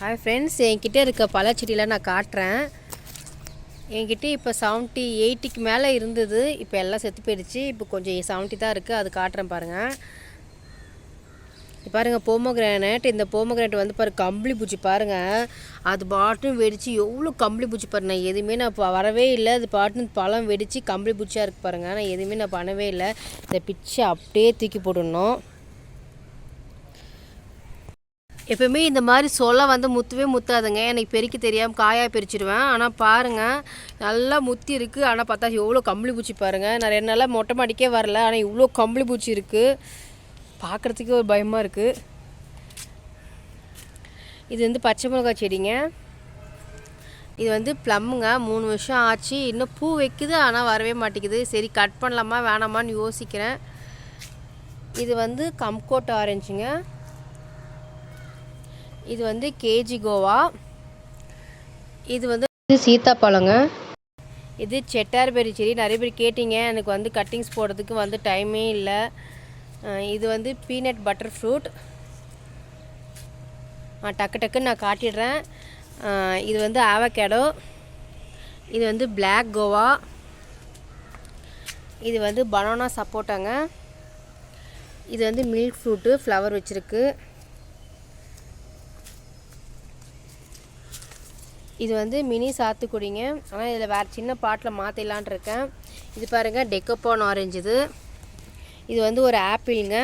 Hi friends என்கிட்ட இருக்க பழச்செடியெலாம் நான் காட்டுறேன். என்கிட்ட இப்போ செவன்ட்டி எயிட்டிக்கு மேலே இருந்தது. இப்போ எல்லாம் செத்து போயிடுச்சு. இப்போ கொஞ்சம் செவன்ட்டி தான் இருக்குது அது காட்டுறேன் பாருங்கள் பாருங்கள் போமோகிரானட் இந்த போமோகிரானட் வந்து பாரு கம்பளி பூச்சி பாருங்கள் அது பாட்டும் வெடித்து எவ்வளோ கம்பளி பூச்சி பாரு. நான் எதுவுமே நான் வரவே இல்லை. அது பாட்டுன்னு பழம் வெடித்து கம்பளி பூச்சியாக இருக்குது பாருங்கள் நான் எதுவுமே நான் பண்ணவே இல்லை. இந்த பிச்சை அப்படியே தூக்கி போட்டுடணும். எப்பவுமே இந்த மாதிரி சொல்ல வந்து முத்தவே முத்தாதுங்க. எனக்கு பெருக்க தெரியாமல் காயாக பிரிச்சிடுவேன் ஆனால் பாருங்கள் நல்லா முத்தி இருக்குது ஆனால் பார்த்தா எவ்வளோ கம்பளி பூச்சி பாருங்கள் நான் ரெண்டு நாளாக மொட்டை மாடிக்கே வரல. ஆனால் இவ்வளோ கம்பளி பூச்சி இருக்குது பார்க்குறதுக்கே ஒரு பயமாக இருக்குது இது வந்து பச்சை மிளகாய் செடிங்க. இது வந்து ப்ளம்முங்க மூணு வருஷம் ஆச்சு. இன்னும் பூ வைக்குது ஆனால் வரவே மாட்டேங்குது. சரி கட் பண்ணலாமா வேணாமான்னு யோசிக்கிறேன். இது வந்து கம்கோட் ஆரஞ்சுங்க. இது வந்து கேஜி கோவா. இது வந்து சீத்தாப்பழங்க. இது செட்டார்பெரி செடி. நிறைய பேர் கேட்டிங்க. எனக்கு வந்து கட்டிங்ஸ் போடுறதுக்கு வந்து டைமே இல்லை. இது வந்து பீனட் பட்டர் ஃப்ரூட். டக்கு டக்குன்னு நான் காட்டிடுறேன். இது வந்து ஆவகேடோ இது வந்து பிளாக் கோவா. இது வந்து பனானா சப்போட்டாங்க. இது வந்து மில்க் ஃப்ரூட்டு ஃப்ளவர் வச்சுருக்கு. இது வந்து மினி சாத்துக்குடிங்க ஆனால் இதில் வேறு சின்ன பாட்டில் மாற்றிடலான் இருக்கேன். இது பாருங்கள் டெக்கோபான் ஆரஞ்சு இது. இது வந்து ஒரு ஆப்பிளுங்க.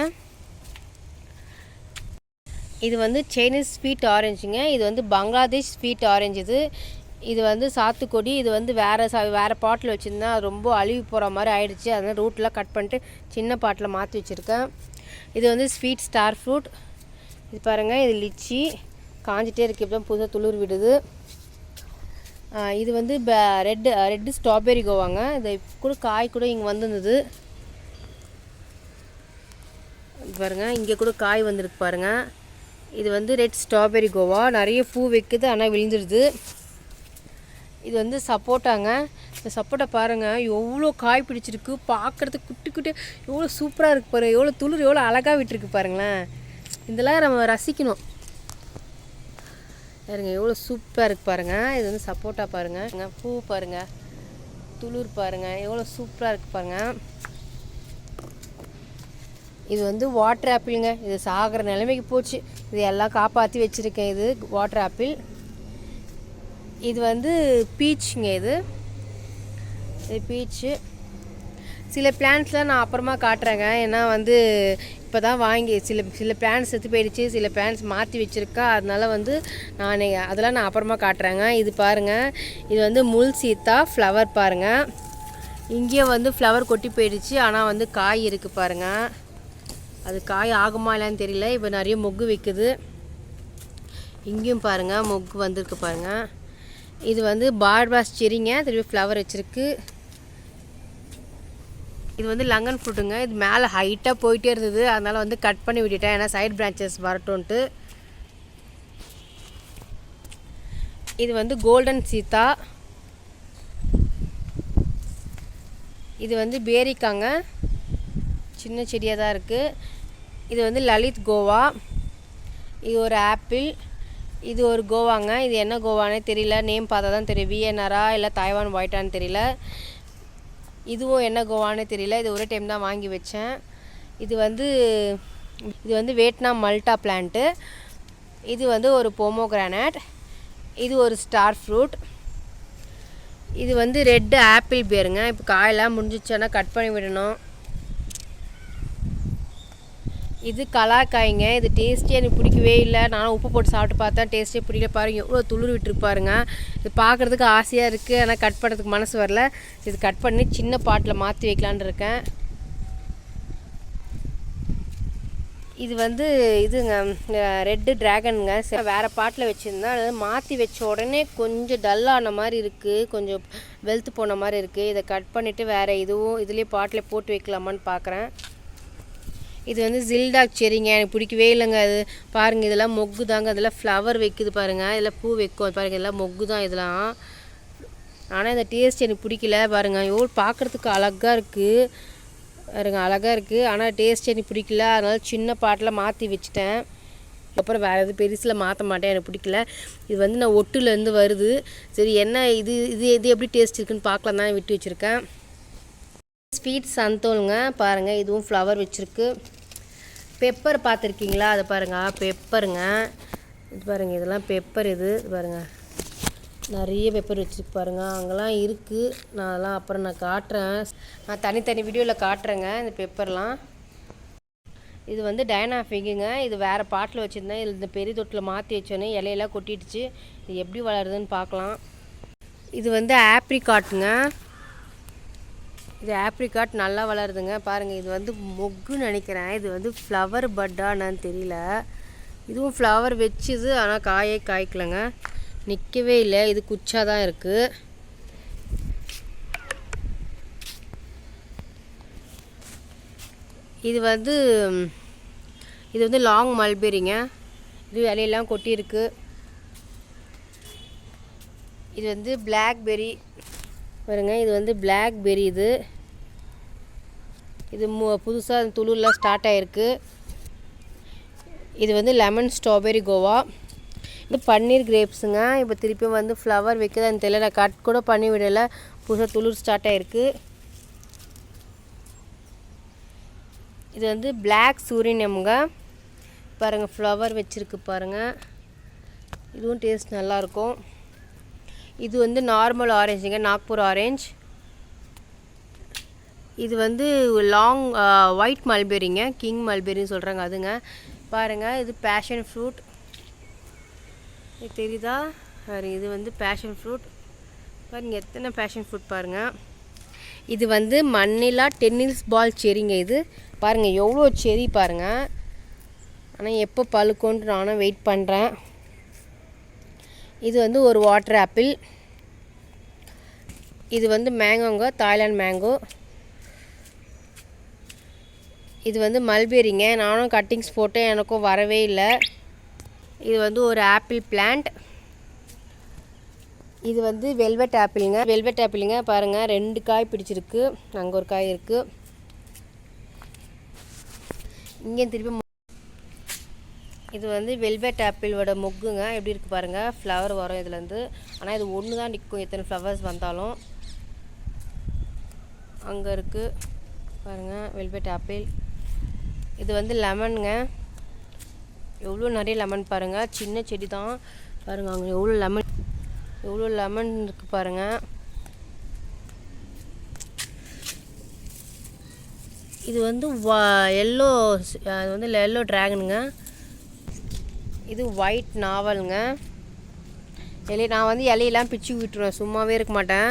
இது வந்து சைனீஸ் ஸ்வீட் ஆரஞ்சுங்க இது வந்து பங்களாதேஷ் ஸ்வீட் ஆரஞ்சு இது. இது வந்து சாத்துக்குடி இது வந்து வேறு சா வேறு பாட்டில் வச்சுருந்தா ரொம்ப அழுவி போகிற மாதிரி ஆயிடுச்சு. அதனால் ரூட்லாம் கட் பண்ணிட்டு சின்ன பாட்டில் மாற்றி வச்சுருக்கேன். இது வந்து ஸ்வீட் ஸ்டார் ஃப்ரூட் இது பாருங்கள் இது லிச்சி. காஞ்சிட்டே இருக்கு. இப்போ தான் புதுசாக துளிர் விடுது. இது வந்து ரெட்டு ரெட்டு ஸ்ட்ராபெரி கோவாங்க. இது கூட காய் கூட இங்கே வந்திருந்தது. பாருங்கள் இங்கே கூட காய் வந்திருக்கு பாருங்க. இது வந்து ரெட் ஸ்ட்ராபெரி கோவா. நிறைய பூ வைக்குது ஆனால் விழுந்துடுது இது வந்து சப்போட்டாங்க. இந்த சப்போட்டா பாருங்கள் எவ்வளோ காய் பிடிச்சிருக்கு. பார்க்குறதுக்கு குட்டி குட்டி எவ்வளோ சூப்பராக இருக்குது பாருங்கள் எவ்வளோ துளிர் எவ்வளோ அழகாக விட்டுருக்கு பாருங்களேன். இதெல்லாம் நம்ம ரசிக்கணும். பாருங்க எவ்வளோ சூப்பராக இருக்குது பாருங்கள் இது வந்து சப்போட்டா பாருங்கள் பூ பாருங்க. துளிர் பாருங்கள் எவ்வளோ சூப்பராக இருக்குது பாருங்கள் இது வந்து வாட்டர் ஆப்பிளுங்க இது சாகிற நிலைமைக்கு போச்சு. இது எல்லாம் காப்பாற்றி வச்சுருக்கேன் இது வாட்டர் ஆப்பிள் இது வந்து பீச்சுங்க இது. இது பீச்சு சில பிளான்ட்ஸ்லாம் நான் அப்புறமா காட்டுறேங்க. ஏன்னா வந்து இப்போ தான் வாங்கி சில சில பிளான்ஸ் செத்து போயிடுச்சு. சில பிளான்ஸ் மாற்றி வச்சுருக்கா. அதனால வந்து நான் அதெல்லாம் நான் அப்புறமா காட்டுறேங்க. இது பாருங்கள் இது வந்து முள் சீத்தா ஃப்ளவர் பாருங்கள் இங்கேயும் வந்து ஃப்ளவர் கொட்டி போயிடுச்சு. ஆனால் வந்து காய் இருக்குது பாருங்கள் அது காய் ஆகுமா இல்லைன்னு தெரியல. இப்போ நிறைய மொக்கு விற்குது இங்கேயும் பாருங்கள் மொக்கு வந்திருக்கு பாருங்கள் இது வந்து பார்பாஸ் செரிங்க திருப்பி ஃப்ளவர் வச்சுருக்கு. இது வந்து லங்கன் ஃப்ரூட்டுங்க. இது மேலே ஹைட்டாக போயிட்டே இருந்தது. அதனால் வந்து கட் பண்ணி விட்டுட்டேன். ஏன்னா சைடு பிரான்ச்சஸ் வரட்டும்ன்ட்டு. இது வந்து கோல்டன் சீதா இது வந்து பேரிக்காங்க. சின்ன செடியாக தான் இருக்குது இது வந்து லலித் கோவா. இது ஒரு ஆப்பிள். இது ஒரு கோவாங்க. இது என்ன கோவானே தெரியல. நேம் பார்த்தா தான் தெரியும் விஎன்ஆரா இல்லை தாய்வான் ஒயிட்டான்னு தெரியல. இதுவும் என்ன கோவானே தெரியல. இது ஒரே டைம் தான் வாங்கி வச்சேன். இது வந்து இது வந்து வியட்நாம் மல்டா பிளான்ட்டு இது வந்து ஒரு போமோகிரானட் இது ஒரு ஸ்டார் ஃப்ரூட் இது வந்து ரெட்டு ஆப்பிள் பேருங்க இப்போ காயெல்லாம் முடிஞ்சிச்சுன்னா கட் பண்ணி விடணும். இது கலாக்காய்ங்க இது டேஸ்ட்டே எனக்கு பிடிக்கவே இல்லை. நானும் உப்பு போட்டு சாப்பிட்டு பார்த்தேன். டேஸ்ட்டே பிடிக்கல பாருங்க. எவ்வளோ துளிர் விட்டுருப்பாருங்க. இது பார்க்குறதுக்கு ஆசையாக இருக்குது ஆனால் கட் பண்ணுறதுக்கு மனசு வரல. இது கட் பண்ணி சின்ன பாட்டில் மாற்றி வைக்கலான்னு இருக்கேன். இது வந்து இதுங்க ரெட்டு ட்ராகனுங்க வேறு பாட்டில் வச்சுருந்தேன். அது மாற்றி வச்ச உடனே கொஞ்சம் டல்லான மாதிரி இருக்குது கொஞ்சம் வெல்த்து போன மாதிரி இருக்குது இதை கட் பண்ணிவிட்டு வேறு இதுவும் இதுலேயே பாட்டில் போட்டு வைக்கலாமான்னு பார்க்குறேன் இது வந்து ஜில்டாக் செரிங்க எனக்கு பிடிக்கவே இல்லைங்க அது. பாருங்கள் இதெல்லாம் மொக்கு தாங்க அதெல்லாம் ஃப்ளவர் வைக்குது பாருங்கள் இதெல்லாம் பூ வைக்கும். பாருங்கள் இதெல்லாம் மொக்கு தான் இதெல்லாம். ஆனால் இந்த டேஸ்ட் எனக்கு பிடிக்கல. பாருங்கள் எவ்வளோ பார்க்குறதுக்கு அழகாக இருக்குது பாருங்க அழகாக இருக்குது ஆனால் டேஸ்ட் எனக்கு பிடிக்கல. அதனால் சின்ன பாட்டில் மாற்றி வச்சுட்டேன். அப்புறம் வேறு எதுவும் பெருசில் மாற்ற மாட்டேன். எனக்கு பிடிக்கல. இது வந்து நான் ஒட்டுலேருந்து வருது. சரி என்ன இது இது இது எப்படி டேஸ்ட் இருக்குன்னு பார்க்கலாம் தான். விட்டு வச்சுருக்கேன். ஸ்வீட் சந்தோலுங்க. பாருங்கள் இதுவும் ஃப்ளவர் வச்சுருக்கு. பெப்பர் பார்த்துருக்கீங்களா? அதை பாருங்கள் பெப்பருங்க இது பாருங்கள் இதெல்லாம் பெப்பர் இது. இது பாருங்கள் நிறைய பெப்பர் வச்சுருக்கு பாருங்கள் அங்கெல்லாம் இருக்குது நான் அதெல்லாம் அப்புறம் நான் காட்டுறேன். நான் தனித்தனி வீடியோவில் காட்டுறேங்க இந்த பெப்பர்லாம் இது வந்து டைனாஃபிங்குங்க இது வேறு பாட்டில் வச்சுருந்தேன். இது இந்த பெரிய தொட்டில் மாற்றி வச்சோன்னே இலையெல்லாம் கொட்டிடுச்சு. இது எப்படி வளருதுன்னு பார்க்கலாம். இது வந்து ஆப்ரிகாட்டுங்க. இது ஆப்ரிகாட் நல்லா வளருதுங்க. பாருங்கள் இது வந்து மொக்குன்னு நினைக்கிறேன். இது வந்து ஃப்ளவர் பட்டான்னு தெரியல. இதுவும் ஃப்ளவர் வச்சுது ஆனால் காயே காய்க்கலைங்க. நிற்கவே இல்லை. இது குச்சாக தான் இருக்குது இது வந்து இது வந்து லாங் மல்பெரிங்க இது இலையெல்லாம் கொட்டியிருக்கு. இது வந்து பிளாக்பெரி பாருங்க இது வந்து பிளாக்பெரி இது. இது மு புதுசாக துளுர்லாம் ஸ்டார்ட் ஆகிருக்கு இது வந்து லெமன் ஸ்ட்ராபெரி கோவா. இது பன்னீர் கிரேப்ஸுங்க இப்போ திருப்பி வந்து ஃப்ளவர் வைக்கிறதான்னு தெரியல. நான் கட் கூட பண்ணி விடலை. புதுசாக துளிர் ஸ்டார்ட் ஆகிருக்கு இது வந்து பிளாக் சூரியனமுங்க பாருங்கள் ஃப்ளவர் வச்சுருக்கு பாருங்கள் இதுவும் டேஸ்ட் நல்லாயிருக்கும் இது வந்து நார்மல் ஆரஞ்சுங்க நாக்பூர் ஆரேஞ்ச் இது வந்து லாங் ஒயிட் மல்பெரிங்க கிங் மல்பெரின்னு சொல்கிறாங்க அதுங்க. பாருங்கள் இது பேஷன் ஃப்ரூட் இது தெரியுதா? பாரு இது வந்து பேஷன் ஃப்ரூட் பாருங்கள் எத்தனை பேஷன் ஃப்ரூட் பாருங்கள் இது வந்து மண்ணிலா டென்னிஸ் பால் செரிங்க இது. பாருங்கள் எவ்வளோ செரி பாருங்கள் ஆனால் எப்போ பழுக்கோன்ட்டு நானும் வெயிட் பண்ணுறேன் இது வந்து ஒரு வாட்டர் ஆப்பிள் இது வந்து மேங்கோங்க தாய்லாந்து மேங்கோ இது வந்து மல்பெரிங்க நானும் கட்டிங்ஸ் போட்டேன் எனக்கும் வரவே இல்லை. இது வந்து ஒரு ஆப்பிள் பிளான்ட் இது வந்து வெல்வெட் ஆப்பிளுங்க வெல்வெட் ஆப்பிளுங்க பாருங்கள் ரெண்டு காய் பிடிச்சிருக்கு. அங்கே ஒரு காய் இருக்குது இங்கே திருப்பி இது வந்து வெல்வெட் ஆப்பிளோட மொக்குங்க எப்படி இருக்குது பாருங்கள் ஃப்ளவர் வரும் இதுலேருந்து. ஆனால் இது ஒன்று தான் நிற்கும் எத்தனை ஃப்ளவர்ஸ் வந்தாலும். அங்கே இருக்குது பாருங்கள் வெல்வெட் ஆப்பிள் இது வந்து லெமனுங்க. எவ்வளோ நிறைய லெமன் பாருங்கள் சின்ன செடி தான். பாருங்கள் அங்கே எவ்வளோ லெமன் எவ்வளோ லெமன் இருக்குது பாருங்கள் இது வந்து வா எல்லோ அது வந்து எல்லோ ட்ராகனுங்க. இது ஒயிட் நாவலுங்க. இலையை நான் வந்து இலையெல்லாம் பிச்சு விட்டுருவேன். சும்மாவே இருக்க மாட்டேன்.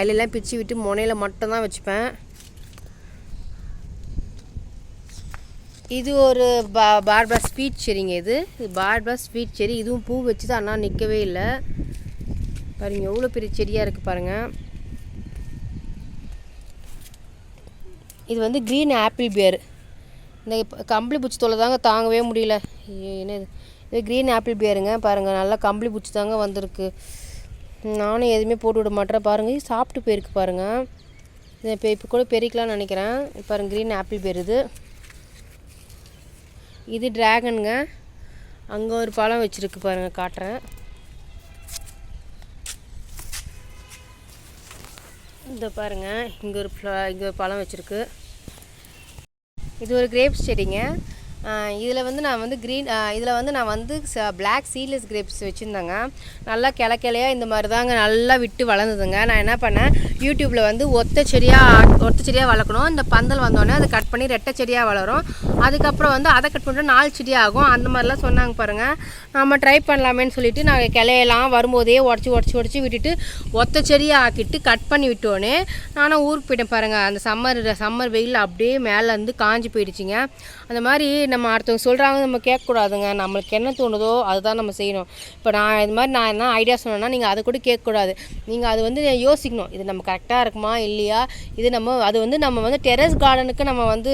இலையெல்லாம் பிச்சு விட்டு முனையில் மட்டும்தான் வச்சுப்பேன். இது ஒரு பா பார்பா ஸ்வீட் செரிங்க இது. இது ஸ்வீட் செரி. இதுவும் பூ வச்சு தான் ஆனால் நிற்கவே இல்லை. பாருங்க எவ்வளோ பெரிய செடியாக இருக்குது பாருங்கள் இது வந்து க்ரீன் ஆப்பிள் பேர் இந்த கம்பளி பூச்சி தொலை தாங்க தாங்கவே முடியல. என்ன என்னது? இது க்ரீன் ஆப்பிள் பேருங்க பாருங்கள் நல்லா கம்பளி பூச்சி தாங்க வந்திருக்கு. நானும் எதுவுமே போட்டு விட மாட்டேன். பாருங்கள் சாப்பிட்டு போயிருக்கு பாருங்கள் இப்போ இப்போ கூட பெருக்கலாம்னு நினைக்கிறேன். பாருங்கள் க்ரீன் ஆப்பிள் பேர் இது. இது டிராகனுங்க அங்கே ஒரு பழம் வச்சுருக்கு பாருங்கள் காட்டுறேன். இந்த பாருங்க இங்கே ஒரு இங்கே ஒரு பழம் வச்சுருக்கு. இது ஒரு கிரேப்ஸ் செடிங்க. இதில் வந்து நான் வந்து க்ரீன் இதில் வந்து நான் வந்து ச பிளாக் சீட்லெஸ் கிரேப்ஸ் வச்சுருந்தேங்க. நல்லா கிள இந்த மாதிரி தாங்க நல்லா விட்டு வளர்ந்ததுங்க. நான் என்ன பண்ணேன் யூடியூப்பில் வந்து ஒத்த செடியாக ஒத்த செடியாக வளர்க்கணும். இந்த பந்தல் வந்தோடனே அதை கட் பண்ணி ரெட்டை செடியாக வளரும். அதுக்கப்புறம் வந்து அதை கட் பண்ணிட்டு நாலு செடியாக ஆகும். அந்த மாதிரிலாம் சொன்னாங்க பாருங்கள் நம்ம ட்ரை பண்ணலாமேன்னு சொல்லிட்டு நாங்கள் கிளையெல்லாம் வரும்போதே உடச்சி உடச்சி உடச்சி விட்டுட்டு ஒத்த செடியாக ஆக்கிட்டு கட் பண்ணி விட்டோன்னே நானும் ஊருக்கு போயிட்டேன் பாருங்கள் அந்த சம்மர் சம்மர் வெயில் அப்படியே மேலே இருந்து காஞ்சி போயிடுச்சுங்க. அந்த மாதிரி நம்ம அடுத்தவங்க சொல்கிறாங்க நம்ம கேட்கக்கூடாதுங்க. நம்மளுக்கு என்ன தோணுதோ அதுதான் நம்ம செய்யணும். இப்போ நான் இது மாதிரி நான் என்ன ஐடியா சொன்னேன்னா நீங்கள் அதை கூட கேட்கக்கூடாது. நீங்கள் அது வந்து யோசிக்கணும். இது நம்ம கரெக்டாக இருக்குமா இல்லையா? இது நம்ம அது வந்து நம்ம வந்து டெரஸ் கார்டனுக்கு நம்ம வந்து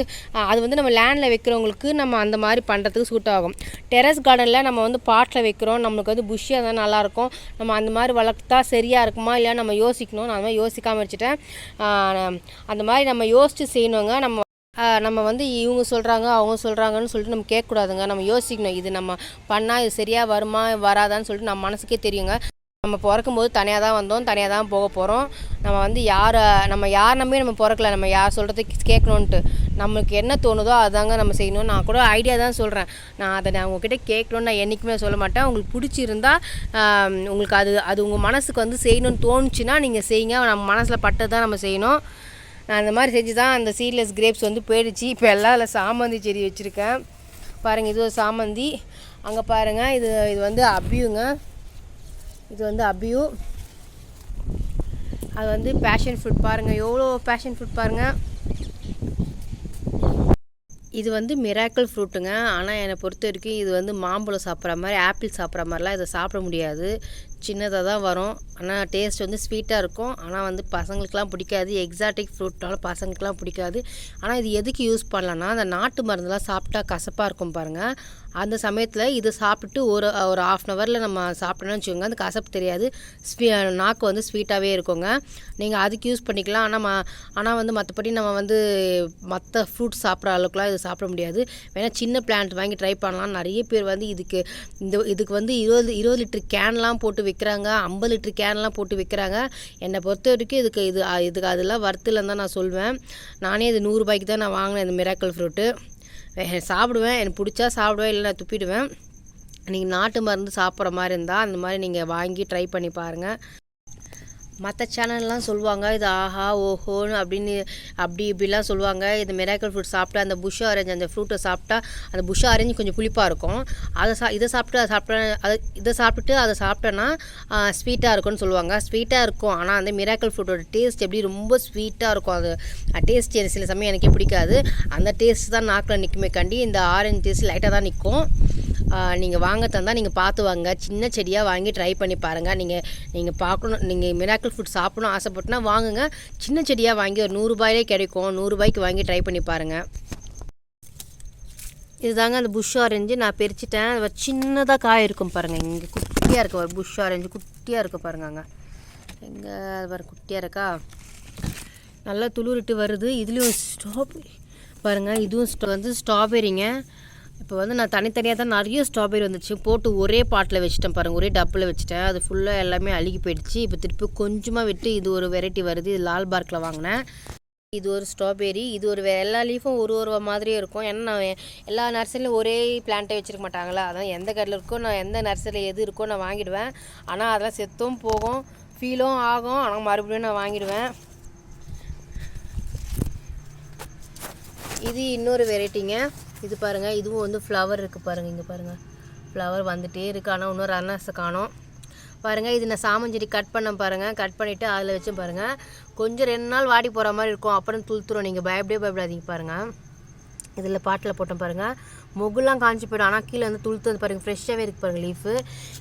அது வந்து நம்ம லேண்டில் வைக்கிறவங்களுக்கு நம்ம அந்த மாதிரி பண்ணுறதுக்கு சூட் ஆகும். டெரஸ் கார்டனில் நம்ம வந்து பாட்டில் வைக்கிறோம். நம்மளுக்கு வந்து புஷ்ஷாக தான் நல்லாயிருக்கும் நம்ம அந்த மாதிரி வளர்த்தா சரியாக இருக்குமா இல்லையா? நம்ம யோசிக்கணும். நான் அந்த மாதிரி யோசிக்காமல் வச்சுட்டேன். அந்த மாதிரி நம்ம யோசித்து செய்யணுங்க. நம்ம நம்ம வந்து இவங்க சொல்கிறாங்க அவங்க சொல்கிறாங்கன்னு சொல்லிட்டு நம்ம கேட்கக்கூடாதுங்க. நம்ம யோசிக்கணும் இது நம்ம பண்ணால் இது சரியாக வருமா வராதான்னு சொல்லிட்டு நம்ம மனசுக்கே தெரியுங்க. நம்ம பிறக்கும்போது தனியாக தான் வந்தோம் தனியாக தான் போக போகிறோம் நம்ம வந்து யாரை நம்ம யார் நம்பி நம்ம பிறக்கல நம்ம யார் சொல்கிறது கேட்கணுன்ட்டு நம்மளுக்கு என்ன தோணுதோ அதாங்க நம்ம செய்யணும். நான் கூட ஐடியா தான் சொல்கிறேன் நான் அதை நான் உங்ககிட்ட கேட்கணுன்னு நான் என்றைக்குமே சொல்ல மாட்டேன். உங்களுக்கு பிடிச்சிருந்தா உங்களுக்கு அது அது உங்கள் மனசுக்கு வந்து செய்யணும்னு தோணுச்சுன்னா நீங்கள் செய்யுங்க. நம்ம மனசில் பட்டது தான் நம்ம செய்யணும். நான் அந்த மாதிரி செஞ்சு தான் அந்த சீட்லெஸ் கிரேப்ஸ் வந்து போயிடுச்சு. இப்போ எல்லாம் அதில் சாமந்தி செடி வச்சுருக்கேன். பாருங்கள் இது ஒரு சாமந்தி. அங்கே பாருங்கள் இது இது வந்து அபியுங்க. இது வந்து அபியு. அது வந்து பேஷன் ஃப்ரூட் பாருங்கள் எவ்வளோ பேஷன் ஃப்ரூட் பாருங்கள் இது வந்து மிராக்கிள் ஃப்ரூட்டுங்க ஆனால் என்னை பொறுத்த வரைக்கும் இது வந்து மாம்பழம் சாப்பிட்ற மாதிரி ஆப்பிள் சாப்பிட்ற மாதிரிலாம் இதை சாப்பிட முடியாது. சின்னதாக தான் வரும். ஆனால் டேஸ்ட் வந்து ஸ்வீட்டாக இருக்கும். ஆனால் வந்து பசங்களுக்கெலாம் பிடிக்காது. எக்ஸாட்டிக் ஃப்ரூட்னால பசங்களுக்கெலாம் பிடிக்காது. ஆனால் இது எதுக்கு யூஸ் பண்ணலான்னா அந்த நாட்டு மருந்தெலாம் சாப்பிட்டா கசப்பாக இருக்கும் பாருங்கள் அந்த சமயத்தில் இது சாப்பிட்டு ஒரு ஒரு ஆஃப் அன் ஹவரில் நம்ம சாப்பிட்டோம்னு வச்சுக்கோங்க. அந்த கசப்பு தெரியாது. ஸ்வீ நாக்கு வந்து ஸ்வீட்டாகவே இருக்குங்க. நீங்கள் அதுக்கு யூஸ் பண்ணிக்கலாம். ஆனால் ம ஆனால் வந்து மற்றபடி நம்ம வந்து மற்ற ஃப்ரூட்ஸ் சாப்பிட்ற அளவுக்குலாம் இது சாப்பிட முடியாது. வேணால் சின்ன பிளான்ட் வாங்கி ட்ரை பண்ணலாம். நிறைய பேர் வந்து இதுக்கு இந்த இதுக்கு வந்து இருபது இருபது லிட்டர் கேன்லாம் போட்டு விற்கிறாங்க ஐம்பது லிட்டர் கேன்லாம் போட்டு விற்கிறாங்க என்னை பொறுத்த வரைக்கும் இதுக்கு இது இதுக்கு அதெல்லாம் வர்த்தில்லைன்னு தான் நான் சொல்வேன். நானே இது நூறுரூபாய்க்கு தான் நான் வாங்கினேன் இந்த மிராக்கல் ஃப்ரூட்டு சாப்பிடுவேன். எனக்கு பிடிச்சா சாப்பிடுவேன் இல்லை நான் துப்பிடுவேன். நீங்கள் நாட்டு மருந்து சாப்பிட்ற மாதிரி இருந்தால் அந்த மாதிரி நீங்கள் வாங்கி ட்ரை பண்ணி பாருங்கள் மற்ற சேனல்லாம் சொல்லுவாங்க இது ஆஹா ஓஹோன்னு அப்படின்னு அப்படி இப்படிலாம் சொல்லுவாங்க இது மிராக்கல் ஃப்ரூட் சாப்பிட்டா அந்த புஷ் ஆரஞ்சு அந்த ஃப்ரூட்டை சாப்பிட்டா அந்த புஷ் ஆரஞ்சு கொஞ்சம் புளிப்பாக இருக்கும். அதை சா இதை சாப்பிட்டு அதை சாப்பிட்டா அது இதை சாப்பிட்டுட்டு அதை சாப்பிட்டோன்னா ஸ்வீட்டாக இருக்கும்னு சொல்லுவாங்க. ஸ்வீட்டாக இருக்கும். ஆனால் அந்த மிராக்கல் ஃப்ரூட்டோட டேஸ்ட் எப்படி ரொம்ப ஸ்வீட்டாக இருக்கும். அது டேஸ்ட் சில சமயம் எனக்கே பிடிக்காது. அந்த டேஸ்ட் தான் நாக்கில் நிற்குமே கண்டி இந்த ஆரஞ்சு டேஸ்ட் லைட்டாக தான் நிற்கும் நீங்கள் வாங்க தந்தால் நீங்கள் பார்த்து வாங்க. சின்ன செடியாக வாங்கி ட்ரை பண்ணி பாருங்கள் நீங்கள் நீங்கள் பார்க்கணும் நீங்கள் மிராக்கிள் ஃபுட் சாப்பிடணும் ஆசைப்பட்டுனா வாங்குங்க. சின்ன செடியாக வாங்கி ஒரு நூறுரூபாயிலே கிடைக்கும். நூறுரூபாய்க்கு வாங்கி ட்ரை பண்ணி பாருங்கள் இதுதாங்க அந்த புஷ் ஆரஞ்சு நான் பிரிச்சுட்டேன். அது சின்னதாக காய் இருக்கும் பாருங்கள் இங்கே குட்டியாக இருக்க ஒரு புஷ் ஆரஞ்சு குட்டியாக இருக்கும் பாருங்க அங்கே எங்கே அது பாரு குட்டியாக இருக்கா? நல்லா துளிரிட்டு வருது. இதுலேயும் ஸ்ட்ராபெரி பாருங்கள் இதுவும் வந்து ஸ்ட்ராபெரிங்க இப்போ வந்து நான் தனித்தனியாக தான் நிறைய ஸ்ட்ராபெரி வந்துச்சு. போட்டு ஒரே பாட்டில் வச்சுட்டேன் பாருங்கள் ஒரே டப்பில் வச்சுட்டேன். அது ஃபுல்லாக எல்லாமே அழுகி போயிடுச்சு. இப்போ திருப்பி கொஞ்சமாக விட்டு இது ஒரு வெரைட்டி வருது. இது லால் பார்க்கில் வாங்கினேன். இது ஒரு ஸ்ட்ராபெரி இது ஒரு எல்லா லீஃபும் ஒரு ஒரு மாதிரியே இருக்கும். ஏன்னா நான் எல்லா நர்சரிலையும் ஒரே பிளான்ட்டே வச்சிருக்க மாட்டாங்களா அதான் எந்த கடையில் இருக்கோ நான் எந்த நர்சரியில் எது இருக்கோ நான் வாங்கிடுவேன். ஆனால் அதெல்லாம் செத்தும் போகும். ஃபீலும் ஆகும். ஆனால் மறுபடியும் நான் வாங்கிடுவேன். இது இன்னொரு வெரைட்டிங்க இது பாருங்கள் இதுவும் வந்து ஃப்ளவர் இருக்குது பாருங்கள் இங்கே பாருங்கள் ஃப்ளவர் வந்துகிட்டே இருக்குது ஆனால் இன்னும் ரன்னர்ஸை காணோம். பாருங்கள் இது நான் சாமஞ்செடி கட் பண்ண பாருங்கள் கட் பண்ணிவிட்டு அதில் வச்சு பாருங்கள் கொஞ்சம் ரெண்டு நாள் வாடி போகிற மாதிரி இருக்கும். அப்புறம் துளுத்துரும். நீங்கள் பயப்படே பயப்படாதீங்க பாருங்கள் இதில் பாட்டில் போட்டோம் பாருங்கள் முகுலாம் காஞ்சி போய்டும். ஆனால் கீழே வந்து துளுத்து வந்து பாருங்கள் ஃப்ரெஷ்ஷாகவே இருக்குது பாருங்கள் லீஃபு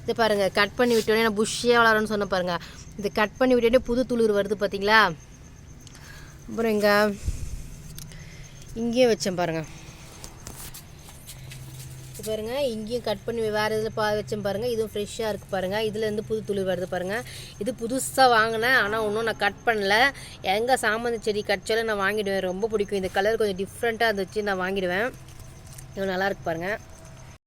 இது பாருங்கள் கட் பண்ணி விட்டோடனே நான் புஷ்ஷியாக வளரணும்னு சொன்ன பாருங்கள் இது கட் பண்ணி விட்டோடனே புது துளிர் வருது பார்த்தீங்களா அப்புறம் இங்கே இங்கேயே வச்சேன் பாருங்கள் பாருங்கள் பாருங்க. இங்கேயும் கட் பண்ணி வேறு இதில் பா வச்சேன் பாருங்கள் இதுவும் ஃப்ரெஷ்ஷாக இருக்குது பாருங்கள் இதுலேருந்து புது துளிர் வருது பாருங்கள் இது புதுசாக வாங்கினேன். ஆனால் ஒன்றும் நான் கட் பண்ணல. எங்கே சாமந்தி செடி கட்சாலும் நான் வாங்கிடுவேன். ரொம்ப பிடிக்கும். இந்த கலர் கொஞ்சம் டிஃப்ரெண்ட்டாக இருந்துச்சு நான் வாங்கிடுவேன். இது நல்லாயிருக்கு பாருங்கள்